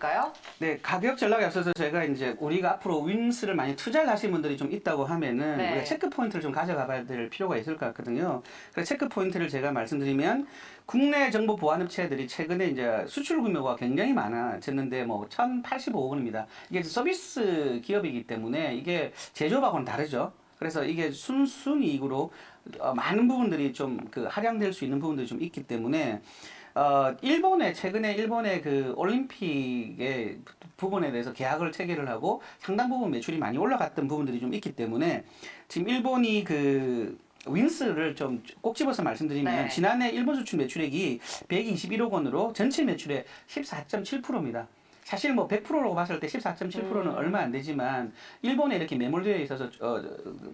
볼까요? 네, 가격 전략에 앞서서 제가 이제 우리가 앞으로 윈스를 많이 투자를 하신 분들이 좀 있다고 하면은 네. 우리가 체크 포인트를 좀 가져가 봐야 될 필요가 있을 것 같거든요. 그래서 체크 포인트를 제가 말씀드리면 국내 정보 보안 업체들이 최근에 이제 수출 규모가 굉장히 많아졌는데 뭐 1,085억 원입니다. 이게 서비스 기업이기 때문에 이게 제조업하고는 다르죠. 그래서 이게 순순이익으로 어, 많은 부분들이 좀 그 할양될 수 있는 부분들이 좀 있기 때문에 어, 일본에 최근에 일본의 그 올림픽의 부분에 대해서 계약을 체결을 하고 상당 부분 매출이 많이 올라갔던 부분들이 좀 있기 때문에 지금 일본이 그 윈스를 좀 꼭 집어서 말씀드리면 네. 지난해 일본 수출 매출액이 121억 원으로 전체 매출의 14.7%입니다. 사실 뭐 100%라고 봤을 때 14.7%는 음. 얼마 안 되지만 일본에 이렇게 매몰되어 있어서 어,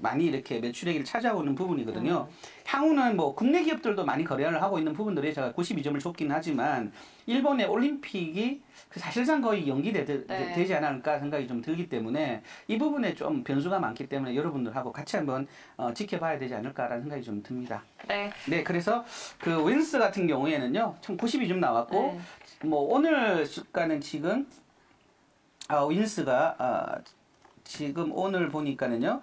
많이 이렇게 매출액을 찾아오는 부분이거든요. 향후는 뭐 국내 기업들도 많이 거래를 하고 있는 부분들이 제가 92점을 줬긴 하지만 일본의 올림픽이 그 사실상 거의 연기되지 네. 않을까 생각이 좀 들기 때문에 이 부분에 좀 변수가 많기 때문에 여러분들하고 같이 한번 어, 지켜봐야 되지 않을까라는 생각이 좀 듭니다. 네. 네, 그래서 그 윈스 같은 경우에는요, 총 92점 나왔고, 네. 뭐 오늘 주가는 지금 아, 윈스가 아, 지금 오늘 보니까는요,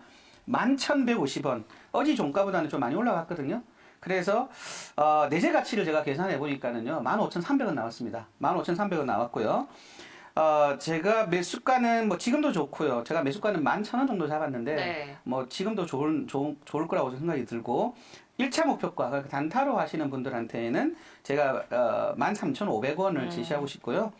11,150원. 어제 종가보다는 좀 많이 올라갔거든요. 그래서 어, 내재 가치를 제가 계산해 보니까는요, 15,300원 나왔습니다. 15,300원 나왔고요. 어, 제가 매수가는 뭐 지금도 좋고요. 제가 매수가는 11,000원 정도 잡았는데 네. 뭐 지금도 좋을, 좋, 좋을 거라고 생각이 들고 1차 목표가 단타로 하시는 분들한테는 제가 어, 13,500원을 음. 제시하고 싶고요.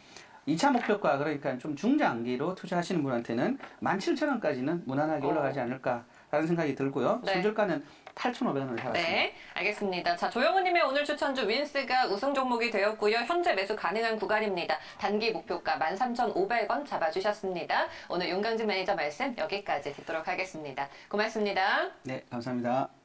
2차 목표가 그러니까 좀 중장기로 투자하시는 분한테는 17,000원까지는 무난하게 어. 올라가지 않을까 라는 생각이 들고요. 네. 손절가는 8,500원을 잡았습니다. 네, 알겠습니다. 자, 조영우님의 오늘 추천주 윈스가 우승 종목이 되었고요. 현재 매수 가능한 구간입니다. 단기 목표가 13,500원 잡아주셨습니다. 오늘 윤강진 매니저 말씀 여기까지 듣도록 하겠습니다. 고맙습니다. 네, 감사합니다.